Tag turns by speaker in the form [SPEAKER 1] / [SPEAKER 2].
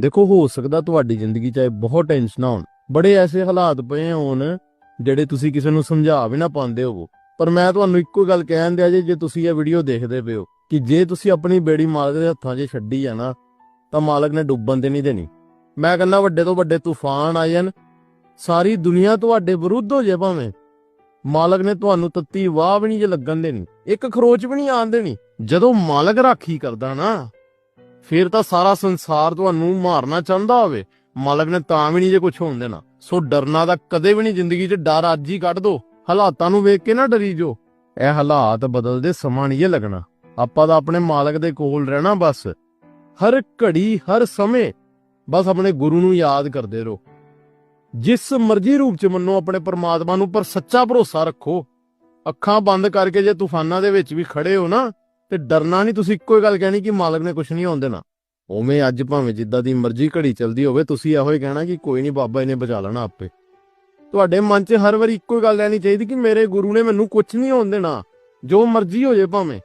[SPEAKER 1] ਦੇਖੋ, ਹੋ ਸਕਦਾ ਤੁਹਾਡੀ ਜ਼ਿੰਦਗੀ 'ਚ ਇਹ ਬਹੁਤ ਟੈਨਸ਼ਨਾਂ ਹੋਣ। ਬੜੇ ਐਸੇ ਹਾਲਾਤ ਪਏ ਹੋਣ ਜਿਹੜੇ ਤੁਸੀਂ ਕਿਸੇ ਨੂੰ ਸਮਝਾ ਵੀ ਨਾ ਪਾਉਂਦੇ ਹੋਵੋ। ਪਰ ਮੈਂ ਤੁਹਾਨੂੰ ਇੱਕੋ ਗੱਲ ਕਹਿਣ ਦਿਆ ਜੇ ਜੇ ਤੁਸੀਂ ਇਹ ਵੀਡੀਓ ਦੇਖਦੇ ਪਏ ਹੋ ਕਿ ਜੇ ਤੁਸੀਂ ਆਪਣੀ ਬੇੜੀ ਮਾਲਕ ਦੇ ਹੱਥਾਂ 'ਚ ਛੱਡੀ ਆ ਨਾ, ਤਾਂ ਮਾਲਕ ਨੇ ਡੁੱਬਣ ਤੇ ਨਹੀਂ ਦੇਣੀ। ਮੈਂ ਕਹਿੰਦਾ, ਵੱਡੇ ਤੋਂ ਵੱਡੇ ਤੂਫਾਨ ਆ ਜਾਣ, ਸਾਰੀ ਦੁਨੀਆ ਤੁਹਾਡੇ ਵਿਰੁੱਧ ਹੋ ਜੇ ਭਾਵੇਂ। ਮਾਲਕ ਨੇ ਤੁਹਾਨੂੰ ਤੱਤੀ ਵਾਹ ਵੀ ਨਹੀਂ ਜੇ ਲੱਗਣ ਦੇਣੀ, ਇੱਕ ਖਰੋਚ ਵੀ ਨਹੀਂ ਆਣ ਦੇਣੀ। ਜਦੋਂ ਮਾਲਕ ਰਾਖੀ ਕਰਦਾ ਨਾ ਫਿਰ ਤਾਂ ਸਾਰਾ ਸੰਸਾਰ ਤੁਹਾਨੂੰ ਮਾਰਨਾ ਚਾਹੁੰਦਾ ਹੋਵੇ। ਮਾਲਕ ਨੇ ਤਾਂ ਵੀ ਨਹੀਂ ਜੇ ਕੁਝ ਹੋਣ ਦੇਣਾ। ਸੋ ਡਰਨਾ ਦਾ ਕਦੇ ਵੀ ਨਹੀਂ, ਜ਼ਿੰਦਗੀ 'ਚ ਡਰ ਅੱਜ ਹੀ ਕੱਢ ਦੋ। ਹਾਲਾਤਾਂ ਨੂੰ ਵੇਖ ਕੇ ਨਾ ਡਰੀ ਜੋ। ਇਹ ਹਾਲਾਤ ਬਦਲਦੇ ਸਮਾਂ ਨਹੀਂ ਲੱਗਣਾ। ਆਪਾਂ ਤਾਂ ਆਪਣੇ ਮਾਲਕ ਦੇ ਕੋਲ ਰਹਿਣਾ ਬਸ। ਹਰ ਘੜੀ, ਹਰ ਸਮੇਂ ਬਸ ਆਪਣੇ ਗੁਰੂ ਨੂੰ ਯਾਦ ਕਰਦੇ ਰਹੋ। ਜਿਸ ਮਰਜ਼ੀ ਰੂਪ 'ਚ ਮੰਨੋ, ਆਪਣੇ ਪਰਮਾਤਮਾ ਨੂੰ, ਪਰ ਸੱਚਾ ਭਰੋਸਾ ਰੱਖੋ। ਅੱਖਾਂ ਬੰਦ ਕਰਕੇ ਜੇ ਤੂਫਾਨਾਂ ਦੇ ਵਿੱਚ ਵੀ ਖੜੇ ਹੋ ਨਾ ਤੇ ਡਰਨਾ ਨਹੀਂ, ਤੁਸੀਂ ਇੱਕੋ ਹੀ ਗੱਲ ਕਹਿਣੀ ਕਿ ਮਾਲਕ ਨੇ ਕੁਝ ਨਹੀਂ ਹੋਣ ਦੇਣਾ। ਉਵੇਂ ਅੱਜ ਭਾਵੇਂ ਜਿੱਦਾਂ ਦੀ ਮਰਜ਼ੀ ਘੜੀ ਚਲਦੀ ਹੋਵੇ, ਤੁਸੀਂ ਇਹੋ ਹੀ ਕਹਿਣਾ ਕਿ ਕੋਈ ਨਹੀਂ ਬਾਬਾ ਇਹਨੇ ਬਚਾ ਲੈਣਾ ਆਪੇ। ਤੁਹਾਡੇ ਮਨ 'ਚ ਹਰ ਵਾਰੀ ਇੱਕੋ ਹੀ ਗੱਲ ਲੈਣੀ ਚਾਹੀਦੀ ਕਿ ਮੇਰੇ ਗੁਰੂ ਨੇ ਮੈਨੂੰ ਕੁਝ ਨਹੀਂ ਹੋਣ ਦੇਣਾ। ਜੋ ਮਰਜ਼ੀ ਹੋ ਜੇ ਭਾਵੇਂ।